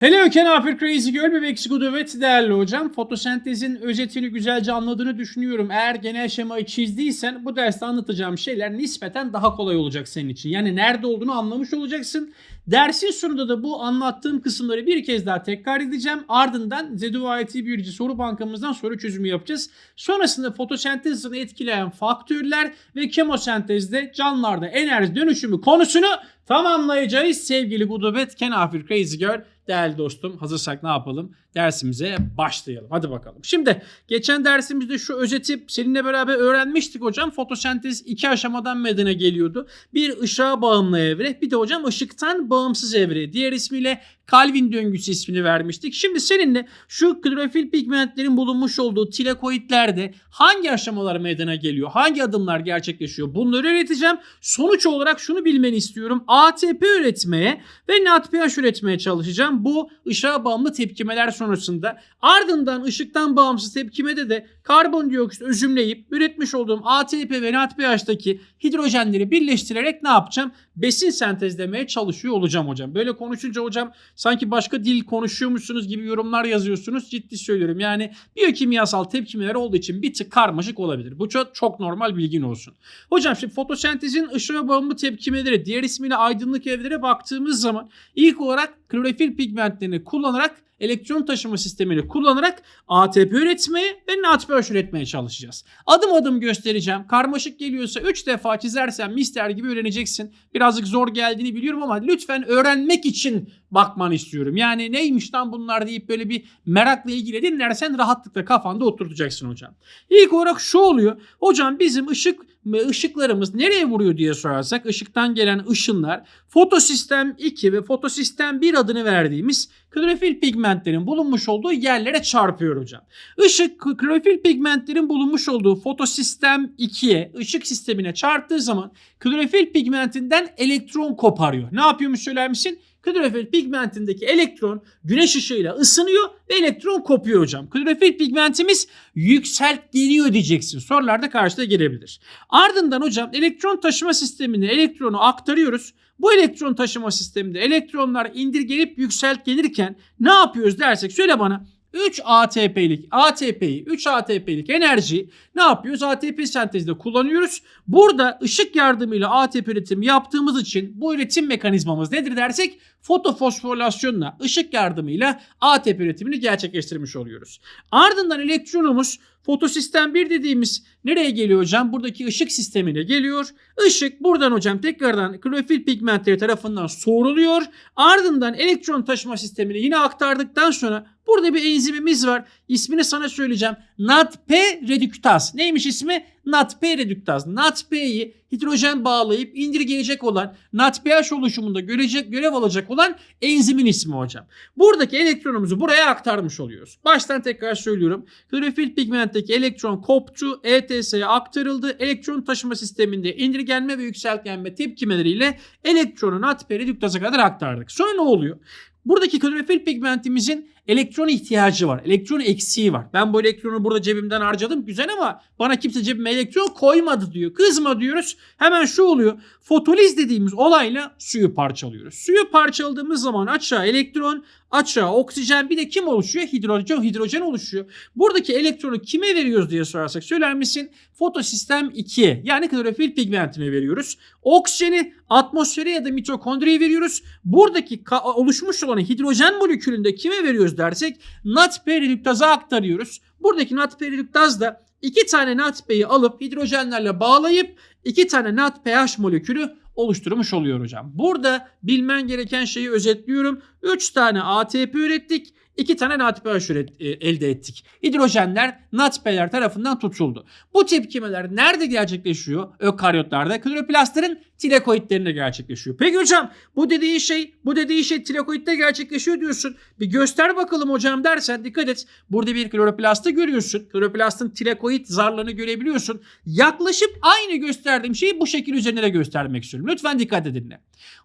Hello Kenafir Crazy Girl ve Meksiko değerli hocam. Fotosentezin özetini güzelce anladığını düşünüyorum. Eğer genel şemayı çizdiysen bu derste anlatacağım şeyler nispeten daha kolay olacak senin için. Yani nerede olduğunu anlamış olacaksın. Dersin sonunda da bu anlattığım kısımları bir kez daha tekrar edeceğim. Ardından ZDUIT Biyoloji soru bankamızdan soru çözümü yapacağız. Sonrasında fotosentez hızını etkileyen faktörler ve kemosentezde canlılarda enerji dönüşümü konusunu tamamlayacağız. Sevgili Gudubet Kenafir Crazy Girl değerli dostum hazırsak ne yapalım? Dersimize başlayalım. Hadi bakalım. Şimdi geçen dersimizde şu özeti seninle beraber öğrenmiştik hocam. Fotosentez iki aşamadan meydana geliyordu. Bir ışığa bağımlı evre bir de hocam ışıktan bağımsız evre. Diğer ismiyle Calvin döngüsü ismini vermiştik. Şimdi seninle şu klorofil pigmentlerin bulunmuş olduğu tilakoitlerde hangi aşamalar meydana geliyor? Hangi adımlar gerçekleşiyor? Bunları öğreteceğim. Sonuç olarak şunu bilmeni istiyorum. ATP üretmeye ve NADPH üretmeye çalışacağım. Bu ışığa bağımlı tepkimeler sonrasında. Ardından ışıktan bağımsız tepkimede de karbondioksit özümleyip üretmiş olduğum ATP ve NADPH'taki hidrojenleri birleştirerek ne yapacağım? Besin sentezlemeye çalışıyor olacağım hocam. Böyle konuşunca hocam sanki başka dil konuşuyormuşsunuz gibi yorumlar yazıyorsunuz. Ciddi söylüyorum. Yani biyokimyasal tepkimeler olduğu için bir tık karmaşık olabilir. Bu çok, çok normal bilgin olsun. Hocam şimdi fotosentezin ışığa bağımlı tepkimeleri diğer ismiyle aydınlık evlere baktığımız zaman ilk olarak klorofil pigmentlerini kullanarak elektron taşıma sistemini kullanarak ATP üretmeye ve NADPH üretmeye çalışacağız. Adım adım göstereceğim. Karmaşık geliyorsa 3 defa çizersen mister gibi öğreneceksin. Birazcık zor geldiğini biliyorum ama lütfen öğrenmek için bakmanı istiyorum. Yani neymiş lan bunlar deyip böyle bir merakla ilgili dinlersen rahatlıkla kafanda oturtacaksın hocam. İlk olarak şu oluyor. Hocam bizim ışık ışıklarımız nereye vuruyor diye sorarsak ışıktan gelen ışınlar fotosistem 2 ve fotosistem 1 adını verdiğimiz klorofil pigmentlerin bulunmuş olduğu yerlere çarpıyor hocam. Işık klorofil pigmentlerin bulunmuş olduğu fotosistem 2'ye ışık sistemine çarptığı zaman klorofil pigmentinden elektron koparıyor. Ne yapıyormuş söyler misin? Klorofil pigmentindeki elektron güneş ışığıyla ısınıyor ve elektron kopuyor hocam. Klorofil pigmentimiz yükselt geliyor diyeceksin. Sorularda karşıda gelebilir. Ardından hocam elektron taşıma sistemine elektronu aktarıyoruz. Bu elektron taşıma sisteminde elektronlar indirgenip yükselt gelirken ne yapıyoruz dersek söyle bana. 3 ATP'lik ATP'yi 3 ATP'lik enerjiyi ne yapıyoruz? ATP sentezinde kullanıyoruz. Burada ışık yardımıyla ATP üretimi yaptığımız için bu üretim mekanizmamız nedir dersek fotofosforilasyonla ışık yardımıyla ATP üretimini gerçekleştirmiş oluyoruz. Ardından elektronumuz fotosistem 1 dediğimiz nereye geliyor hocam? Buradaki ışık sistemine geliyor. Işık buradan hocam tekrardan klorofil pigmentleri tarafından soğuruluyor. Ardından elektron taşıma sistemine yine aktardıktan sonra burada bir enzimimiz var. İsmini sana söyleyeceğim. NADP reduktaz. Neymiş ismi? NADP reduktaz. NADP'yi hidrojen bağlayıp indirgeyecek olan NADPH oluşumunda görecek, görev alacak olan enzimin ismi hocam. Buradaki elektronumuzu buraya aktarmış oluyoruz. Baştan tekrar söylüyorum. Klorofil pigmentteki elektron koptu, ETS'ye aktarıldı. Elektron taşıma sisteminde indirgenme ve yükseltgenme tepkimeleriyle elektronu NADP reduktaza kadar aktardık. Sonra ne oluyor? Buradaki klorofil pigmentimizin elektron ihtiyacı var. Elektron eksiği var. Ben bu elektronu burada cebimden harcadım. Güzel ama bana kimse cebime elektron koymadı diyor. Kızma diyoruz. Hemen şu oluyor. Fotoliz dediğimiz olayla suyu parçalıyoruz. Suyu parçaladığımız zaman açığa elektron, açığa oksijen bir de kim oluşuyor? Hidrojen, hidrojen oluşuyor. Buradaki elektronu kime veriyoruz diye sorarsak söyler misin? Fotosistem 2'ye yani klorofil pigmentine veriyoruz. Oksijeni atmosfere ya da mitokondriye veriyoruz. Buradaki oluşmuş olan hidrojen molekülünde kime veriyoruz dersek NADP reduktaza aktarıyoruz. Buradaki NADP reduktaz da iki tane NADP'yi alıp hidrojenlerle bağlayıp iki tane NADPH molekülü oluşturmuş oluyor hocam. Burada bilmen gereken şeyi özetliyorum. 3 tane ATP ürettik. 2 tane NADPH e, elde ettik. Hidrojenler NADP'ler tarafından tutuldu. Bu tepkimeler nerede gerçekleşiyor? Ökaryotlarda. Kloroplastların tilakoidlerinde gerçekleşiyor. Peki hocam bu dediği şey bu dediği şey tilakoidde gerçekleşiyor diyorsun. Bir göster bakalım hocam dersen dikkat et. Burada bir kloroplastı görüyorsun. Kloroplastın tilakoid zarlarını görebiliyorsun. Yaklaşıp aynı gösterdiğim şeyi bu şekil üzerine de göstermek istiyorum. Lütfen dikkat edin.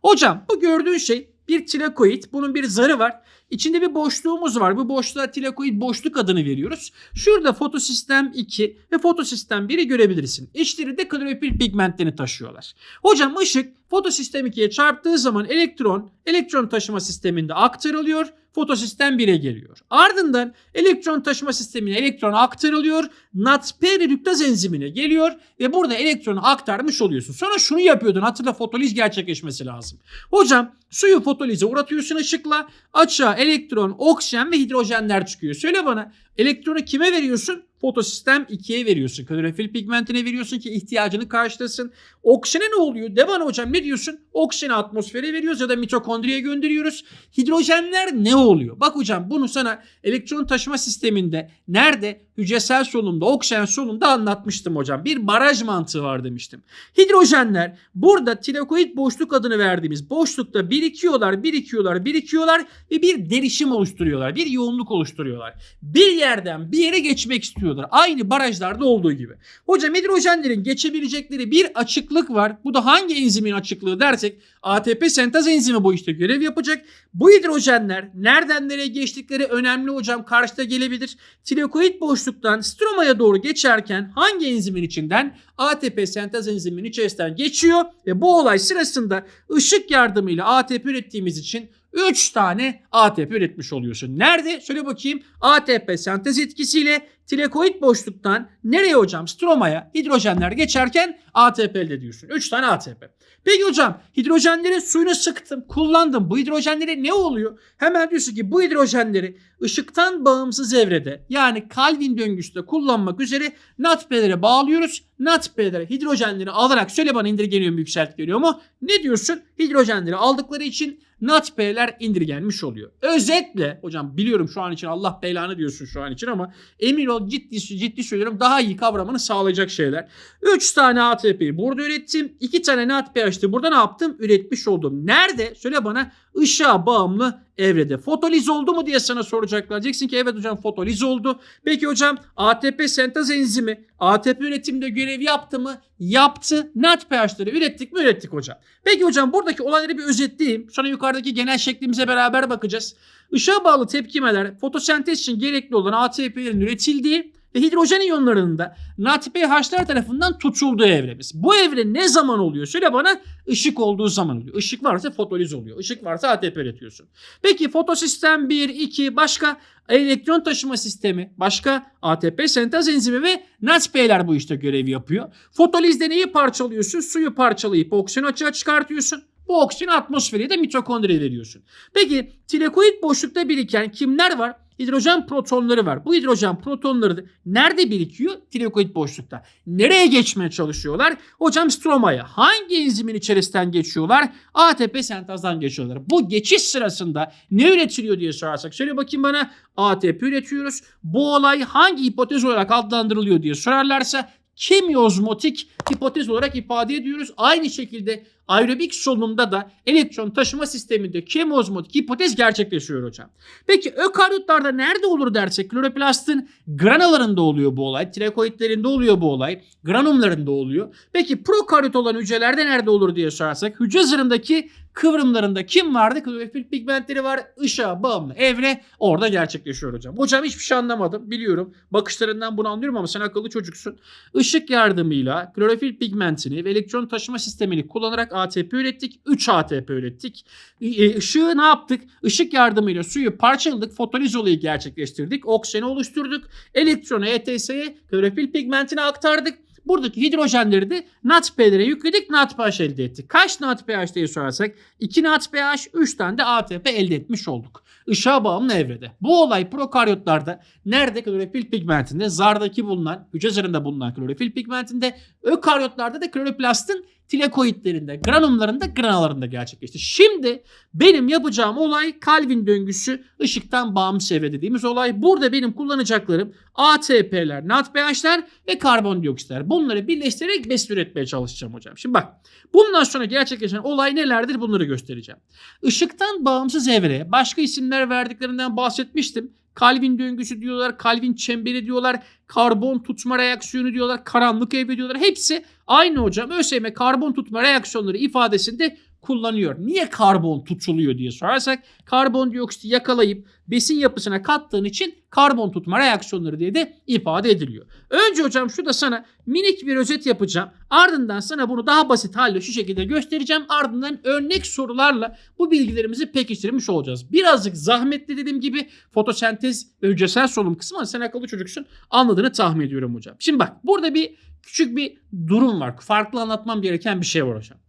Hocam bu gördüğün şey bir tilakoid. Bunun bir zarı var. İçinde bir boşluğumuz var. Bu boşluğa tilakoid boşluk adını veriyoruz. Şurada fotosistem 2 ve fotosistem 1'i görebilirsin. İçleri de klorofil pigmentlerini taşıyorlar. Hocam ışık fotosistem 2'ye çarptığı zaman elektron elektron taşıma sisteminde aktarılıyor. Fotosistem 1'e geliyor. Ardından elektron taşıma sistemine elektron aktarılıyor. NADP redüktaz enzimine geliyor ve burada elektronu aktarmış oluyorsun. Sonra şunu yapıyordun. Hatırla fotoliz gerçekleşmesi lazım. Hocam suyu fotolize uğratıyorsun ışıkla. Açığa elektron, oksijen ve hidrojenler çıkıyor. Söyle bana elektronu kime veriyorsun? Fotosistem 2'ye veriyorsun. Klorofil pigmentine veriyorsun ki ihtiyacını karşılasın. Oksijene ne oluyor? De bana hocam ne diyorsun? Oksijeni atmosfere veriyoruz ya da mitokondriye gönderiyoruz. Hidrojenler ne oluyor? Bak hocam bunu sana elektron taşıma sisteminde nerede? Hücresel solunumda, oksijen solunumda anlatmıştım hocam. Bir baraj mantığı var demiştim. Hidrojenler burada tilakoid boşluk adını verdiğimiz boşlukta birikiyorlar, birikiyorlar, birikiyorlar ve bir derişim oluşturuyorlar. Bir yoğunluk oluşturuyorlar. Bir yerden bir yere geçmek istiyorlar. Aynı barajlarda olduğu gibi. Hocam hidrojenlerin geçebilecekleri bir açıklık var. Bu da hangi enzimin açıklığı dersek ATP sentez enzimi bu işte görev yapacak. Bu hidrojenler nereden nereye geçtikleri önemli hocam. Karşıda gelebilir. Tilakoid boşluktan stromaya doğru geçerken hangi enzimin içinden? ATP sentez enziminin içerisinden geçiyor ve bu olay sırasında ışık yardımıyla ATP ürettiğimiz için 3 tane ATP üretmiş oluyorsun. Nerede? Söyle bakayım. ATP sentez etkisiyle tilakoid boşluktan nereye hocam? Stromaya hidrojenler geçerken ATP elde ediyorsun. 3 tane ATP. Peki hocam hidrojenlerin suyunu sıktım, kullandım. Bu hidrojenlere ne oluyor? Hemen diyorsun ki bu hidrojenleri ışıktan bağımsız evrede yani Calvin döngüsünde kullanmak üzere NADP'lere bağlıyoruz. NADP'lere hidrojenleri alarak söyle bana indirgeniyor mu yükselt geliyor mu? Ne diyorsun? Hidrojenleri aldıkları için NADP'ler indirgenmiş oluyor. Özetle hocam biliyorum şu an için Allah belanı diyorsun şu an için ama emin ol ciddi ciddi söylüyorum daha iyi kavramanı sağlayacak şeyler. 3 tane ATP'yi burada ürettim. 2 tane NADP açtı. Burada ne yaptım? Üretmiş oldum. Nerede? Söyle bana ışığa bağımlı evrede. Fotoliz oldu mu diye sana soracaklar. Diyeceksin ki evet hocam fotoliz oldu. Peki hocam ATP sentez enzimi ATP üretiminde görev yaptı mı? Yaptı. NADPH'ları ürettik mi? Ürettik hocam. Peki hocam buradaki olayları bir özetleyeyim. Sonra yukarıdaki genel şeklimize beraber bakacağız. Işığa bağlı tepkimeler fotosentez için gerekli olan ATP'lerin üretildiği ve hidrojen iyonlarının da NADPH'lar tarafından tutulduğu evremiz. Bu evre ne zaman oluyor? Söyle bana ışık olduğu zaman oluyor. Işık varsa fotoliz oluyor. Işık varsa ATP üretiyorsun. Peki fotosistem 1, 2 başka elektron taşıma sistemi, başka ATP sentez enzimi ve NADP'ler bu işte görev yapıyor. Fotolizde neyi parçalıyorsun? Suyu parçalayıp oksijen açığa çıkartıyorsun. Bu oksijen atmosfere de mitokondriye veriyorsun. Peki tilakoid boşlukta biriken kimler var? Hidrojen protonları var. Bu hidrojen protonları nerede birikiyor? Tilakoid boşlukta. Nereye geçmeye çalışıyorlar? Hocam stromaya. Hangi enzimin içerisinden geçiyorlar? ATP sentezden geçiyorlar. Bu geçiş sırasında ne üretiliyor diye sorarsak. Söyle bakayım bana. ATP üretiyoruz. Bu olay hangi hipotez olarak adlandırılıyor diye sorarlarsa kemiozmotik hipotez olarak ifade ediyoruz. Aynı şekilde aerobik solunumda da elektron taşıma sisteminde kemozmotik hipotez gerçekleşiyor hocam. Peki ökaryotlarda nerede olur dersek kloroplastın granalarında oluyor bu olay. Tirekoidlerinde oluyor bu olay. Granumlarında oluyor. Peki prokaryot olan hücrelerde nerede olur diye sorarsak hücre zarındaki kıvrımlarında kim vardı? Klorofil pigmentleri var. Işığa bağımlı evre orada gerçekleşiyor hocam. Hocam hiçbir şey anlamadım biliyorum. Bakışlarından bunu anlıyorum ama sen akıllı çocuksun. Işık yardımıyla klorofil pigmentini ve elektron taşıma sistemini kullanarak ATP ürettik. 3 ATP ürettik. Işığı ne yaptık? Işık yardımıyla suyu parçaladık. Fotoliz olayı gerçekleştirdik. Oksijeni oluşturduk. Elektronu ETS'ye klorofil pigmentini aktardık. Buradaki hidrojenleri de NADP'lere yükledik. NADPH elde ettik. Kaç NADPH diye sorarsak 2 NADPH 3 tane de ATP elde etmiş olduk. Işığa bağımlı evrede. Bu olay prokaryotlarda nerede klorofil pigmentinde zardaki bulunan hücre zarında bulunan klorofil pigmentinde ökaryotlarda da kloroplastın tilakoidlerinde, granumlarında, granalarında gerçekleşti. Şimdi benim yapacağım olay Calvin döngüsü ışıktan bağımsız evre dediğimiz olay. Burada benim kullanacaklarım ATP'ler, NADPH'ler ve karbondioksitler. Bunları birleştirerek besin üretmeye çalışacağım hocam. Şimdi bak bundan sonra gerçekleşen olay nelerdir bunları göstereceğim. Işıktan bağımsız evreye başka isimler verdiklerinden bahsetmiştim. Calvin döngüsü diyorlar, Calvin çemberi diyorlar, karbon tutma reaksiyonu diyorlar, karanlık evre diyorlar. Hepsi aynı hocam. ÖSYM karbon tutma reaksiyonları ifadesinde kullanıyor. Niye karbon tutuluyor diye sorarsak karbondioksiti yakalayıp besin yapısına kattığın için karbon tutma reaksiyonları diye de ifade ediliyor. Önce hocam şu da sana minik bir özet yapacağım. Ardından sana bunu daha basit halde şu şekilde göstereceğim. Ardından örnek sorularla bu bilgilerimizi pekiştirmiş olacağız. Birazcık zahmetli dediğim gibi fotosentez ve hücresel solunum kısmı ama sen akıllı çocuksun anladığını tahmin ediyorum hocam. Şimdi bak burada bir küçük bir durum var. Farklı anlatmam gereken bir şey var hocam.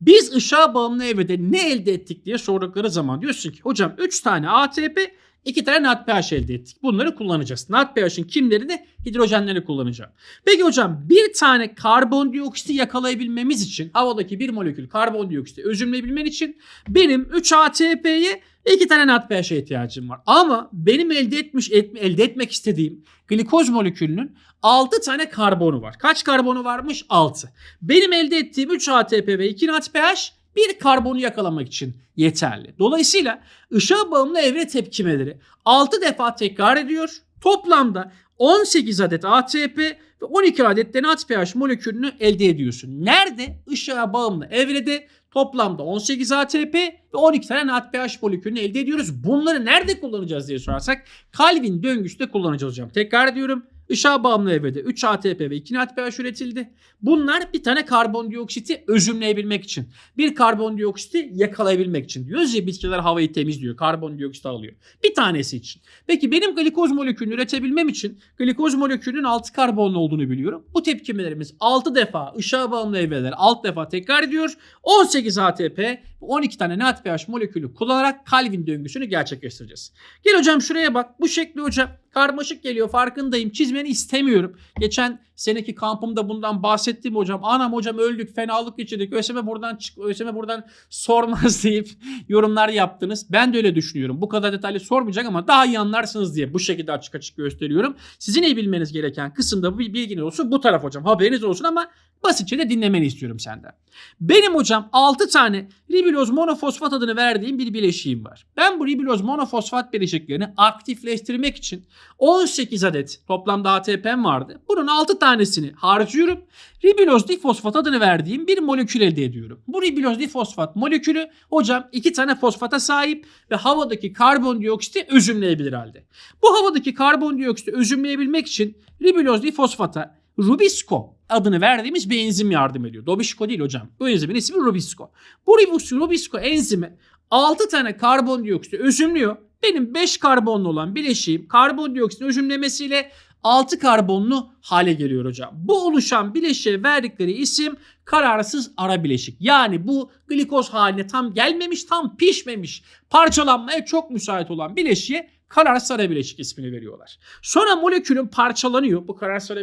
Biz ışığa bağımlı evrede ne elde ettik diye sordukları zaman diyorsun ki hocam 3 tane ATP 2 tane NADPH elde ettik. Bunları kullanacağız. NADPH'ın kimlerini? Hidrojenleri kullanacağım. Peki hocam bir tane karbondioksiti yakalayabilmemiz için havadaki bir molekül karbondioksiti özümleyebilmen için benim 3 ATP'ye 2 tane NADPH'e ihtiyacım var. Ama benim elde etmiş et- elde etmek istediğim glikoz molekülünün 6 tane karbonu var. Kaç karbonu varmış? 6. Benim elde ettiğim 3 ATP ve 2 NADPH bir karbonu yakalamak için yeterli. Dolayısıyla ışığa bağımlı evre tepkimeleri 6 defa tekrar ediyor. Toplamda 18 adet ATP ve 12 adet de NADPH molekülünü elde ediyorsun. Nerede? Işığa bağımlı evrede toplamda 18 ATP ve 12 tane NADPH molekülünü elde ediyoruz. Bunları nerede kullanacağız diye sorarsak Calvin döngüsünde kullanacağız hocam. Tekrar ediyorum. Işığa bağımlı evrede 3 ATP ve 2 NADPH üretildi. Bunlar bir tane karbondioksiti özümleyebilmek için. Bir karbondioksiti yakalayabilmek için. Diyoruz ya bitkiler havayı temizliyor. Karbondioksit alıyor. Bir tanesi için. Peki benim glikoz molekülünü üretebilmem için glikoz molekülünün 6 karbonlu olduğunu biliyorum. Bu tepkimelerimiz 6 defa ışığa bağımlı evreler 6 defa tekrar ediyor. 18 ATP ve 12 tane NADPH molekülü kullanarak Calvin döngüsünü gerçekleştireceğiz. Gel hocam şuraya bak. Bu şekli hocam karmaşık geliyor farkındayım. Çizmeni istemiyorum. Geçen seneki kampımda bundan bahsettim hocam. Anam hocam öldük fenalık geçirdik. ÖSYM buradan çık ÖSYM buradan sormaz deyip yorumlar yaptınız. Ben de öyle düşünüyorum. Bu kadar detaylı sormayacak ama daha iyi anlarsınız diye bu şekilde açık açık gösteriyorum. Sizin iyi bilmeniz gereken kısımda bir bilginiz olsun. Bu taraf hocam haberiniz olsun ama basitçe de dinlemeni istiyorum senden. Benim hocam 6 tane ribiloz monofosfat adını verdiğim bir bileşiğim var. Ben bu ribiloz monofosfat bileşiklerini aktifleştirmek için 18 adet toplamda ATP'm vardı. Bunun 6 tanesini harcıyorum. Ribiloz difosfat adını verdiğim bir molekül elde ediyorum. Bu ribiloz difosfat molekülü hocam 2 tane fosfata sahip ve havadaki karbondioksiti özümleyebilir halde. Bu havadaki karbondioksiti özümleyebilmek için ribiloz difosfata Rubisco adını verdiğimiz bir enzim yardım ediyor. Dobişko değil hocam. Bu enzimin ismi Rubisco. Bu Rubisco, enzimi 6 tane karbondioksit özümlüyor. Benim 5 karbonlu olan bileşiğim karbondioksit özümlemesiyle 6 karbonlu hale geliyor hocam. Bu oluşan bileşiğe verdikleri isim kararsız ara bileşik. Yani bu glikoz haline tam gelmemiş, tam pişmemiş, parçalanmaya çok müsait olan bileşiğe kararsız ara ismini veriyorlar. Sonra molekülün parçalanıyor. Bu kararsız ara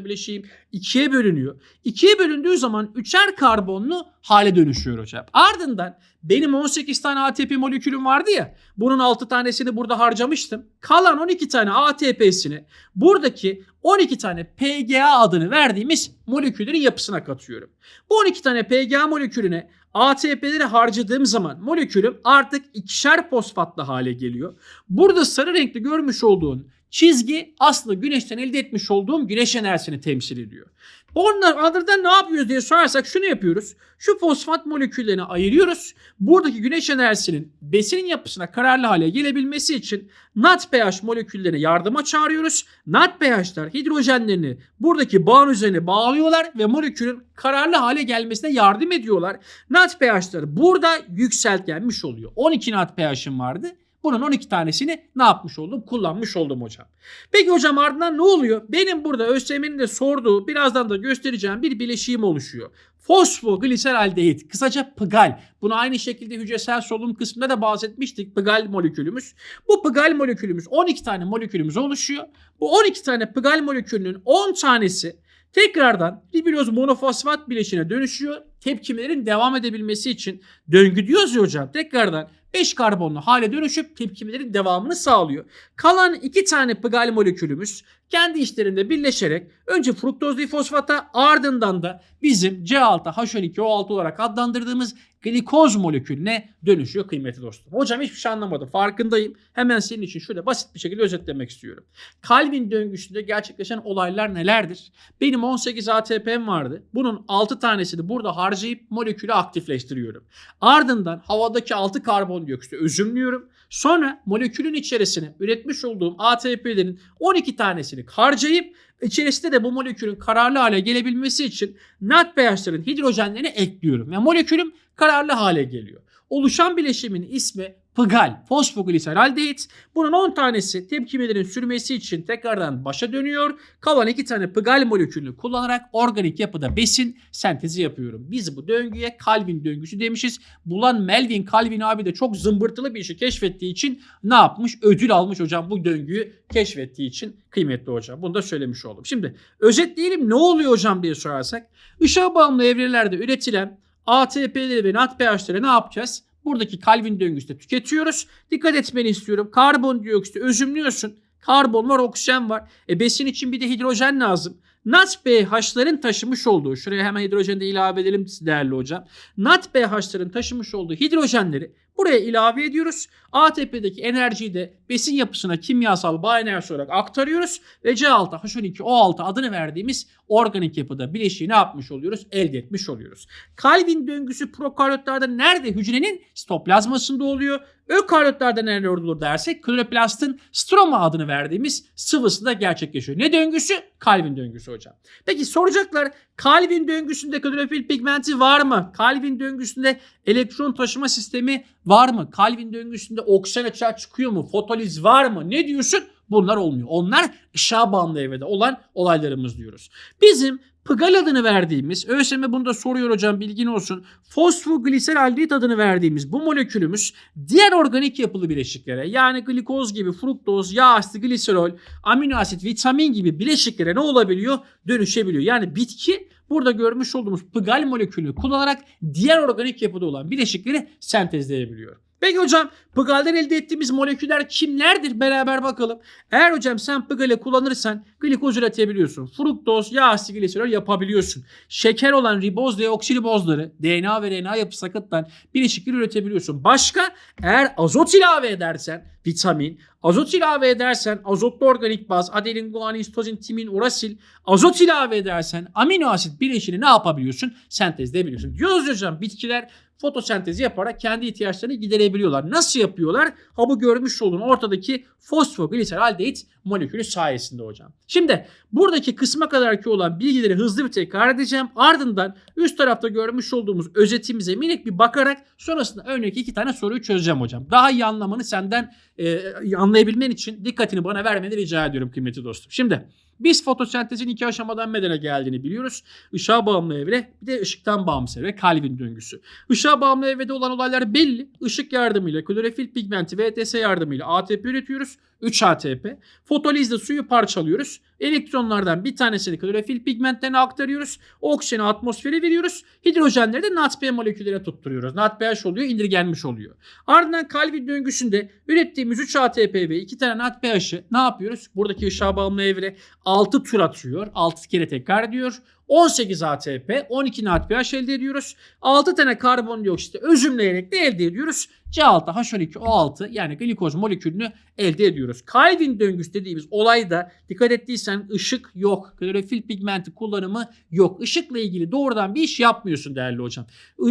ikiye bölünüyor. İkiye bölündüğü zaman üçer karbonlu hale dönüşüyor hocam. Ardından benim 18 tane ATP molekülüm vardı ya. Bunun 6 tanesini burada harcamıştım. Kalan 12 tane ATP'sini buradaki 12 tane PGA adını verdiğimiz moleküllerin yapısına katıyorum. Bu 12 tane PGA molekülüne ATP'leri harcadığım zaman molekülüm artık ikişer fosfatlı hale geliyor. Burada sarı renkli görmüş olduğun çizgi aslında güneşten elde etmiş olduğum güneş enerjisini temsil ediyor. Onlar ardından ne yapıyoruz diye sorarsak şunu yapıyoruz. Şu fosfat moleküllerini ayırıyoruz. Buradaki güneş enerjisinin besinin yapısına kararlı hale gelebilmesi için NADPH moleküllerine yardıma çağırıyoruz. NADPH'lar hidrojenlerini buradaki bağın üzerine bağlıyorlar ve molekülün kararlı hale gelmesine yardım ediyorlar. NADPH'lar burada yükseltgenmiş oluyor. 12 NADPH'im vardı. Bunun 12 tanesini ne yapmış oldum? Kullanmış oldum hocam. Peki hocam ardından ne oluyor? Benim burada ÖSYM'nin de sorduğu birazdan da göstereceğim bir bileşiğim oluşuyor. Fosfogliseraldehit kısaca PGAL. Bunu aynı şekilde hücresel solunum kısmında da bahsetmiştik. PGAL molekülümüz. Bu PGAL molekülümüz 12 tane molekülümüz oluşuyor. Bu 12 tane PGAL molekülünün 10 tanesi tekrardan ribiloz monofosfat bileşine dönüşüyor. Tepkimelerin devam edebilmesi için döngü diyoruz ya hocam. Tekrardan 5 karbonlu hale dönüşüp tepkimelerin devamını sağlıyor. Kalan 2 tane PGAL molekülümüz kendi işlerinde birleşerek önce fruktoz difosfata ardından da bizim C6H12O6 olarak adlandırdığımız glikoz molekülüne dönüşüyor kıymetli dostum. Hocam hiçbir şey anlamadım. Farkındayım. Hemen senin için şöyle basit bir şekilde özetlemek istiyorum. Calvin döngüsünde gerçekleşen olaylar nelerdir? Benim 18 ATP'm vardı. Bunun 6 tanesini burada harcayıp molekülü aktifleştiriyorum. Ardından havadaki 6 karbondioksiti özümlüyorum. Sonra molekülün içerisine üretmiş olduğum ATP'lerin 12 tanesini harcayıp içerisinde de bu molekülün kararlı hale gelebilmesi için NADPH'ların hidrojenlerini ekliyorum. Ve molekülüm kararlı hale geliyor. Oluşan bileşimin ismi Pgal, fosfogliseraldehit. Bunun 10 tanesi tepkimelerin sürmesi için tekrardan başa dönüyor. Kalan 2 tane Pgal molekülünü kullanarak organik yapıda besin sentezi yapıyorum. Biz bu döngüye Calvin döngüsü demişiz. Bulan Melvin Calvin abi de çok zımbırtılı bir işi keşfettiği için ne yapmış? Ödül almış hocam bu döngüyü keşfettiği için kıymetli hocam. Bunu da söylemiş oldum. Şimdi özetleyelim ne oluyor hocam diye sorarsak. Işığa bağımlı evrelerde üretilen ATP'leri ve NADPH'leri ne yapacağız? Buradaki Calvin döngüsünde tüketiyoruz. Dikkat etmeni istiyorum. Karbondioksiti özümlüyorsun. Karbon var, oksijen var. E besin için bir de hidrojen lazım. NADPH'ların taşımış olduğu, şuraya hemen hidrojeni de ilave edelim değerli hocam. NADPH'ların taşımış olduğu hidrojenleri buraya ilave ediyoruz. ATP'deki enerjiyi de besin yapısına kimyasal bağ olarak aktarıyoruz. Ve C6H12O6 adını verdiğimiz organik yapıda bileşiği ne yapmış oluyoruz? Elde etmiş oluyoruz. Calvin döngüsü prokaryotlarda nerede? Hücrenin sitoplazmasında oluyor. Ökaryotlarda nerede olur dersek kloroplastın stroma adını verdiğimiz sıvısında gerçekleşiyor. Ne döngüsü? Calvin döngüsü hocam. Peki soracaklar Calvin döngüsünde klorofil pigmenti var mı? Calvin döngüsünde elektron taşıma sistemi var mı? Calvin döngüsünde oksijen açığa çıkıyor mu? Fotoliz var mı? Ne diyorsun? Bunlar olmuyor. Onlar ışığa bağımlı evrede olan olaylarımız diyoruz. Bizim Pgal adını verdiğimiz, ÖSYM bunu da soruyor hocam bilgin olsun. Fosfogliseraldehit adını verdiğimiz bu molekülümüz diğer organik yapılı bileşiklere yani glikoz gibi, fruktoz, yağ asidi, gliserol, amino asit, vitamin gibi bileşiklere ne olabiliyor? Dönüşebiliyor. Yani bitki burada görmüş olduğumuz Pgal molekülünü kullanarak diğer organik yapıda olan bileşikleri sentezleyebiliyor. Peki hocam Pgal'den elde ettiğimiz moleküller kimlerdir? Beraber bakalım. Eğer hocam sen Pgal'i kullanırsan glikoz üretebiliyorsun. Fruktoz, yağ asidi, gliserol yapabiliyorsun. Şeker olan riboz ve oksilibozları DNA ve RNA yapısı sakıttan bileşikler üretebiliyorsun. Başka eğer azot ilave edersen vitamin, azot ilave edersen azotlu organik baz, adelin, guanin, sitozin, timin, urasil, azot ilave edersen amino asit bileşini ne yapabiliyorsun? Sentezleyebiliyorsun. Diyoruz hocam bitkiler fotosentezi yaparak kendi ihtiyaçlarını giderebiliyorlar. Nasıl yapıyorlar? Ha bu görmüş olduğun ortadaki fosfogliseraldehit molekülü sayesinde hocam. Şimdi buradaki kısma kadarki olan bilgileri hızlı bir tekrar edeceğim. Ardından üst tarafta görmüş olduğumuz özetimize minik bir bakarak sonrasında örnek iki tane soruyu çözeceğim hocam. Daha iyi anlamanı senden e, anlayabilmen için dikkatini bana vermeni rica ediyorum kıymetli dostum. Şimdi biz fotosentezin iki aşamadan meydana geldiğini biliyoruz. Işığa bağımlı evre bir de ışıktan bağımsız evre Calvin döngüsü. Işığa bağımlı evrede olan olaylar belli. Işık yardımıyla klorofil pigmenti ve ETS yardımıyla ATP üretiyoruz. 3 ATP. Fotolizde suyu parçalıyoruz. Elektronlardan bir tanesini klorofil pigmentlerine aktarıyoruz. Oksijeni atmosfere veriyoruz. Hidrojenleri de NADPH moleküllerine tutturuyoruz. NADPH oluyor, indirgenmiş oluyor. Ardından Calvin döngüsünde ürettiğimiz 3 ATP ve 2 tane NADPH'ı ne yapıyoruz? Buradaki ışığa bağımlı evre 6 tur atıyor. 6 kere tekrar ediyor. 18 ATP, 12 NADPH elde ediyoruz. 6 tane karbondioksiti özümleyerek de elde ediyoruz. C6H12O6 yani glikoz molekülünü elde ediyoruz. Calvin döngüsü dediğimiz olayda dikkat ettiysen ışık yok. Klorofil pigmenti kullanımı yok. Işıkla ilgili doğrudan bir iş yapmıyorsun değerli hocam.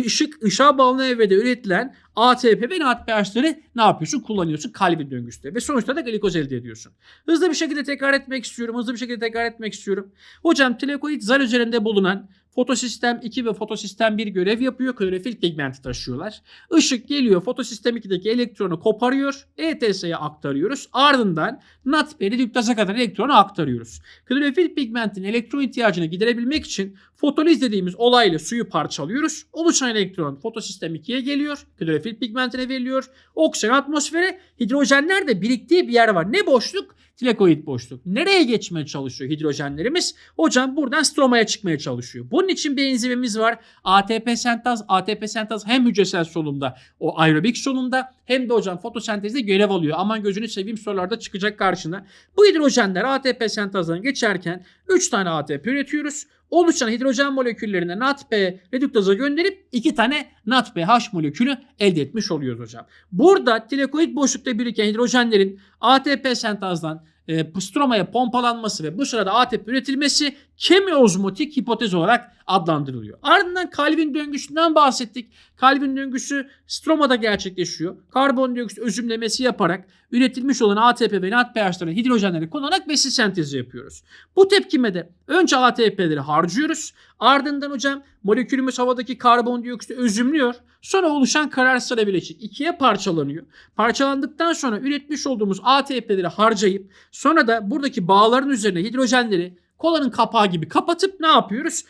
Işık, ışığa bağımlı evrede üretilen ATP ve NADPH'ları ne yapıyorsun? Kullanıyorsun Calvin döngüsünde. Ve sonuçta da glikoz elde ediyorsun. Hızlı bir şekilde tekrar etmek istiyorum. Hızlı bir şekilde tekrar etmek istiyorum. Hocam tilakoid zar üzerinde bulunan Fotosistem 2 ve fotosistem 1 görev yapıyor. Klorofil pigmenti taşıyorlar. Işık geliyor fotosistem 2'deki elektronu koparıyor. ETS'ye aktarıyoruz. Ardından NADP'li düktaza kadar elektronu aktarıyoruz. Klorofil pigmentin elektron ihtiyacını giderebilmek için fotoliz dediğimiz olayla suyu parçalıyoruz. Oluşan elektron fotosistem 2'ye geliyor. Klorofil pigmentine veriliyor. Oksijen atmosfere hidrojenler de biriktiği bir yer var. Ne boşluk? Tilakoid boşluk. Nereye geçmeye çalışıyor hidrojenlerimiz? Hocam buradan stromaya çıkmaya çalışıyor. Bu Bunun için bir enzimimiz var. ATP sentaz. ATP sentaz hem hücresel solumda o aerobik solumda hem de hocam fotosentezde görev alıyor. Aman gözünü seveyim sorularda çıkacak karşına. Bu hidrojenler ATP sentazdan geçerken 3 tane ATP üretiyoruz. Oluşan hidrojen moleküllerine NADP reduktaza gönderip 2 tane NADPH molekülü elde etmiş oluyoruz hocam. Burada tilakoid boşlukta biriken hidrojenlerin ATP sentazdan e, stromaya pompalanması ve bu sırada ATP üretilmesi kemiozmotik hipotez olarak adlandırılıyor. Ardından kalbin döngüsünden bahsettik. Kalbin döngüsü stromada gerçekleşiyor. Karbondioksit özümlemesi yaparak üretilmiş olan ATP ve NADPH'ların hidrojenleri kullanarak besin sentezi yapıyoruz. Bu tepkimede önce ATP'leri harcıyoruz. Ardından hocam molekülümüz havadaki karbondioksiti özümlüyor. Sonra oluşan kararsız bileşik ikiye parçalanıyor. Parçalandıktan sonra üretmiş olduğumuz ATP'leri harcayıp sonra da buradaki bağların üzerine hidrojenleri kolanın kapağı gibi kapatıp ne yapıyoruz?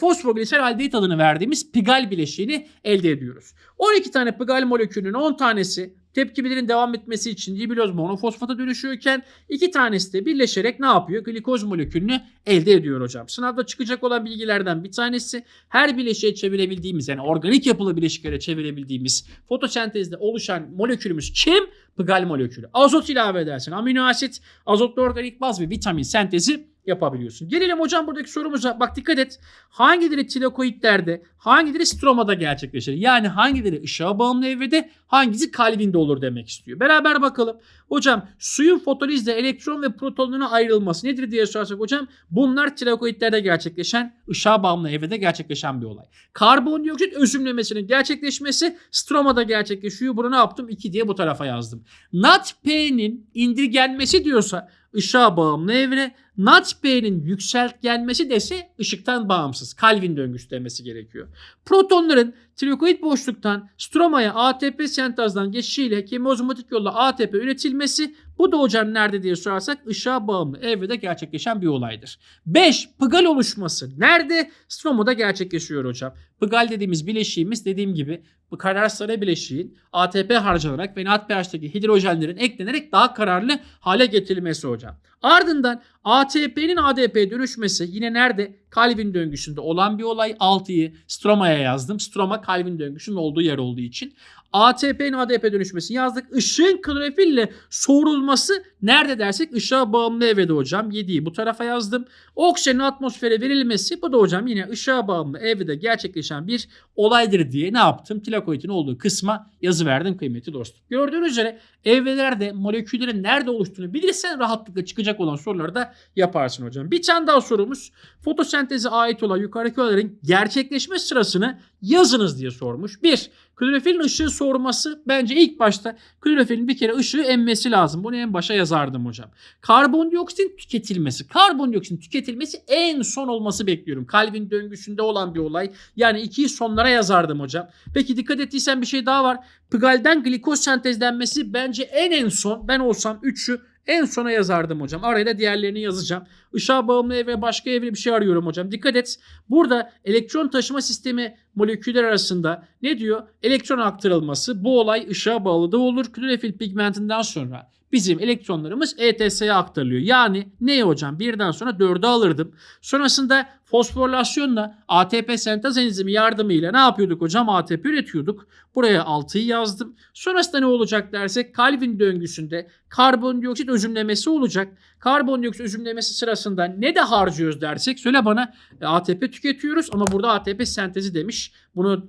Fosfogliser aldehit adını verdiğimiz pigal bileşiğini elde ediyoruz. 12 tane pigal molekülünün 10 tanesi tepkimelerin devam etmesi için dibiloz monofosfata dönüşüyorken iki tanesi de birleşerek ne yapıyor? Glikoz molekülünü elde ediyor hocam. Sınavda çıkacak olan bilgilerden bir tanesi her bileşiğe çevirebildiğimiz yani organik yapılı bileşiklere çevirebildiğimiz fotosentezde oluşan molekülümüz kim? Pigal molekülü. Azot ilave edersen amino asit, azotlu organik baz ve vitamin sentezi yapabiliyorsun. Gelelim hocam buradaki sorumuza. Bak dikkat et. Hangileri tilakoidlerde, hangileri stromada gerçekleşir? Yani hangileri ışığa bağımlı evrede, hangisi kalbinde olur demek istiyor. Beraber bakalım. Hocam suyun fotolizde elektron ve protonuna ayrılması nedir diye sorarsak hocam bunlar tilakoidlerde gerçekleşen, ışığa bağımlı evrede gerçekleşen bir olay. Karbondioksit özümlemesinin gerçekleşmesi stromada gerçekleşiyor. Bunu ne yaptım? 2 diye bu tarafa yazdım. NADP'nin indirgenmesi diyorsa ışığa bağımlı evre, NADP'nin yükseltgenmesi dese ışıktan bağımsız. Calvin döngüsü demesi gerekiyor. Protonların tirokoid boşluktan stromaya ATP sentazdan geçişiyle kemozmotik yolla ATP üretilmesi bu da hocam nerede diye sorarsak ışığa bağımlı evrede gerçekleşen bir olaydır. 5. Pıgal oluşması. Nerede? Stromada gerçekleşiyor hocam. Pıgal dediğimiz bileşiğimiz dediğim gibi bu kararsız bileşiğin ATP harcanarak ve NADPH'taki hidrojenlerin eklenerek daha kararlı hale getirilmesi hocam. Ardından ATP'nin ADP dönüşmesi yine nerede? Calvin döngüsünde olan bir olay. 6'yı stromaya yazdım. Stroma Calvin döngüsünün olduğu yer olduğu için. ATP'nin ADP dönüşmesini yazdık. Işığın klorofille soğurulması nerede dersek ışığa bağımlı evrede hocam. 7'yi bu tarafa yazdım. Oksijenin atmosfere verilmesi bu da hocam yine ışığa bağımlı evrede gerçekleşen bir olaydır diye ne yaptım? Tilakoidin olduğu kısma yazı verdim kıymetli dostum. Gördüğünüz üzere evrelerde moleküllerin nerede oluştuğunu bilirsen rahatlıkla çıkacak olan soruları da yaparsın hocam. Bir tane daha sorumuz. Fotosenteze ait olan yukarıdaki olayların gerçekleşme sırasını yazınız diye sormuş. 1. Klorofilin ışığı soğurması bence ilk başta klorofilin bir kere ışığı emmesi lazım. Bunu en başa yazardım hocam. Karbondioksitin tüketilmesi. Karbondioksitin tüketilmesi en son olması bekliyorum. Calvin döngüsünde olan bir olay. Yani ikiyi sonlara yazardım hocam. Peki dikkat ettiysen bir şey daha var. Pıgalden glikoz sentezlenmesi bence en en son ben olsam 3'ü en sona yazardım hocam. Araya da diğerlerini yazacağım. Işığa bağımlı evre başka evre bir şey arıyorum hocam. Dikkat et. Burada elektron taşıma sistemi moleküller arasında ne diyor? Elektron aktarılması. Bu olay ışığa bağlı da olur. Klorofil pigmentinden sonra bizim elektronlarımız ETS'ye aktarılıyor. Yani ne hocam? Birden sonra 4'e alırdım. Sonrasında fosforilasyonla ATP sentez enzimi yardımıyla ne yapıyorduk hocam? ATP üretiyorduk. Buraya 6'yı yazdım. Sonrasında ne olacak dersek Calvin döngüsünde karbondioksit özümlemesi olacak. Karbondioksit özümlemesi sırasında ne de harcıyoruz dersek söyle bana e, ATP tüketiyoruz ama burada ATP sentezi demiş. Bunu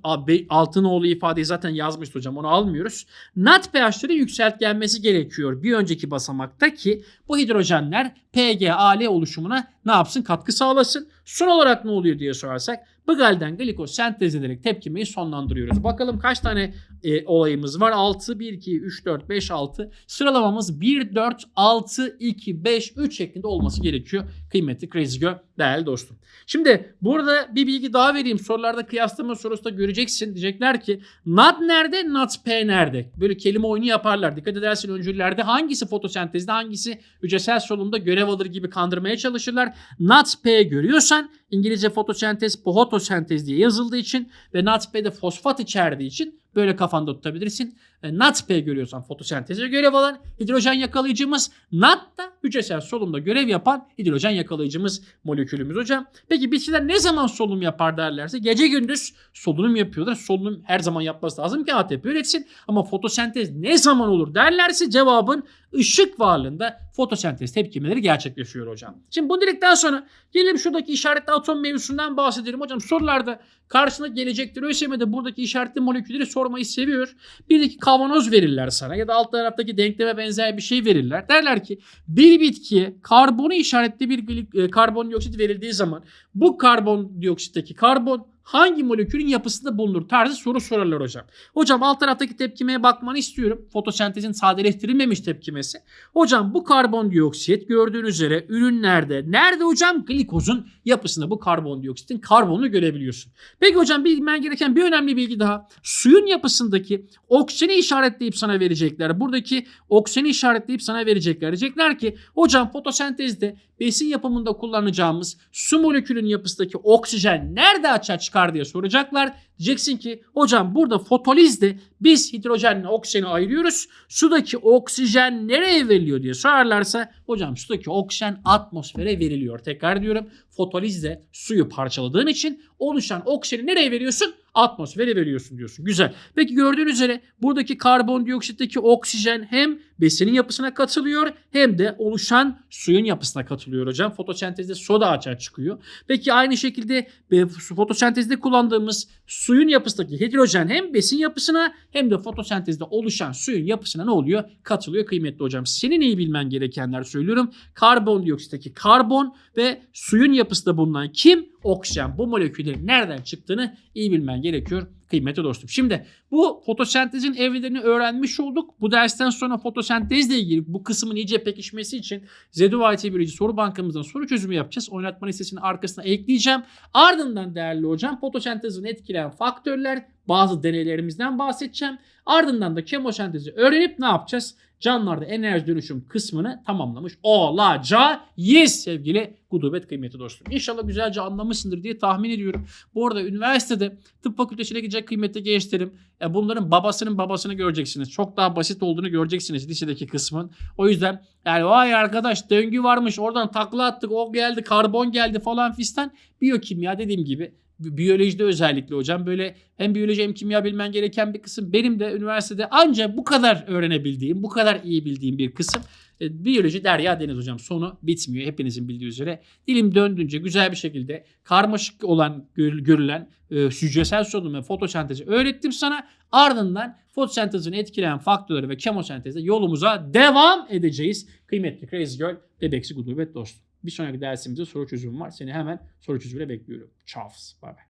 Altınoğlu ifadeyi zaten yazmış hocam onu almıyoruz. NADPH'leri yükseltgenmesi gerekiyor bir önceki basamakta ki bu hidrojenler PGAL oluşumuna ne yapsın katkı sağlasın. Son olarak ne oluyor diye sorarsak Bıgalden glikoz sentez ederek tepkimeyi sonlandırıyoruz. Bakalım kaç tane e, olayımız var? 6, 1, 2, 3, 4, 5, 6. Sıralamamız 1, 4, 6, 2, 5, 3 şeklinde olması gerekiyor. Kıymetli Girl değerli dostum. Şimdi burada bir bilgi daha vereyim. Sorularda kıyaslama sorusu da göreceksin. Diyecekler ki NAD nerede? NADP nerede? Böyle kelime oyunu yaparlar. Dikkat edersin öncüllerde hangisi fotosentezde hangisi hücresel solunumda görev alır gibi kandırmaya çalışırlar. NADP görüyorsan İngilizce fotosentez, pohotosentez diye yazıldığı için ve NADP'de fosfat içerdiği için böyle kafanda tutabilirsin. E, NADP görüyorsan fotosenteze görev alan hidrojen yakalayıcımız. NAD da hücresel solumda görev yapan hidrojen yakalayıcımız molekülümüz hocam. Peki bitkiler ne zaman solunum yapar derlerse gece gündüz solunum yapıyorlar. Solunum her zaman yapması lazım ki ATP üretsin. Ama fotosentez ne zaman olur derlerse cevabın ışık varlığında fotosentez tepkimeleri gerçekleşiyor hocam. Şimdi bunu dedikten sonra gelelim şuradaki işaretli atom mevzusundan bahsedelim. Hocam sorularda karşına gelecektir. ÖSYM'de buradaki işaretli molekülleri sormayı seviyor. Birdeki kavanoz verirler sana ya da alt taraftaki denkleme benzer bir şey verirler. Derler ki bir bitkiye karbonu işaretli bir e, karbondioksit verildiği zaman bu karbondioksitteki karbon hangi molekülün yapısında bulunur tarzı soru sorarlar hocam. Hocam alt taraftaki tepkimeye bakmanı istiyorum. Fotosentezin sadeleştirilmemiş tepkimesi. Hocam bu karbondioksit gördüğünüz üzere ürünlerde nerede hocam? Glikozun yapısında bu karbondioksitin karbonunu görebiliyorsun. Peki hocam bilmen gereken bir önemli bilgi daha. Suyun yapısındaki oksijeni işaretleyip sana verecekler. Buradaki oksijeni işaretleyip sana verecekler. Diyecekler ki hocam fotosentezde besin yapımında kullanacağımız su molekülünün yapısındaki oksijen nerede açığa çıkar diye soracaklar. Diyeceksin ki hocam burada fotolizde biz hidrojenle oksijeni ayırıyoruz. Sudaki oksijen nereye veriliyor diye sorarlarsa hocam sudaki oksijen atmosfere veriliyor. Tekrar diyorum fotolizde suyu parçaladığın için oluşan oksijeni nereye veriyorsun? Atmosfere veriyorsun diyorsun. Güzel. Peki gördüğünüz üzere buradaki karbondioksitteki oksijen hem besinin yapısına katılıyor hem de oluşan suyun yapısına katılıyor hocam. Fotosentezde soda açığa çıkıyor. Peki aynı şekilde fotosentezde kullandığımız suyun yapısındaki hidrojen hem besin yapısına hem de fotosentezde oluşan suyun yapısına ne oluyor? Katılıyor kıymetli hocam. Senin iyi bilmen gerekenler söylüyorum. Karbondioksitteki karbon ve suyun yapısında bulunan kim? Oksijen. Bu moleküllerin nereden çıktığını iyi bilmen gerekiyor kıymetli dostum. Şimdi bu fotosentezin evlerini öğrenmiş olduk. Bu dersten sonra fotosentezle ilgili bu kısmın iyice pekişmesi için ZDUIT Biyoloji soru bankamızdan soru çözümü yapacağız. Oynatma listesinin arkasına ekleyeceğim. Ardından değerli hocam fotosentezini etkileyen faktörler bazı deneylerimizden bahsedeceğim. Ardından da kemosentezi öğrenip ne yapacağız? Canlılarda enerji dönüşüm kısmını tamamlamış olacağız sevgili gudubet kıymeti dostum. İnşallah güzelce anlamışsındır diye tahmin ediyorum. Bu arada üniversitede tıp fakültesine gidecek kıymetli gençlerim e, bunların babasının babasını göreceksiniz. Çok daha basit olduğunu göreceksiniz lisedeki kısmın. O yüzden yani vay arkadaş döngü varmış oradan takla attık o geldi karbon geldi falan fistan. Biyokimya dediğim gibi bi- biyolojide özellikle hocam böyle hem biyoloji hem kimya bilmen gereken bir kısım. Benim de üniversitede ancak bu kadar öğrenebildiğim, bu kadar iyi bildiğim bir kısım. E, Biyoloji derya deniz hocam. Sonu bitmiyor hepinizin bildiği üzere. Dilim döndüğünce güzel bir şekilde karmaşık olan gör- görülen e, hücresel solunum ve fotosentezi öğrettim sana. Ardından fotosentezini etkileyen faktörleri ve kemosentezle yolumuza devam edeceğiz. Kıymetli Crazy Girl, bebeksi gudubet dostum. Bir sonraki dersimizde soru çözümü var. Seni hemen soru çözümüne bekliyorum. Çavs. Bay bay.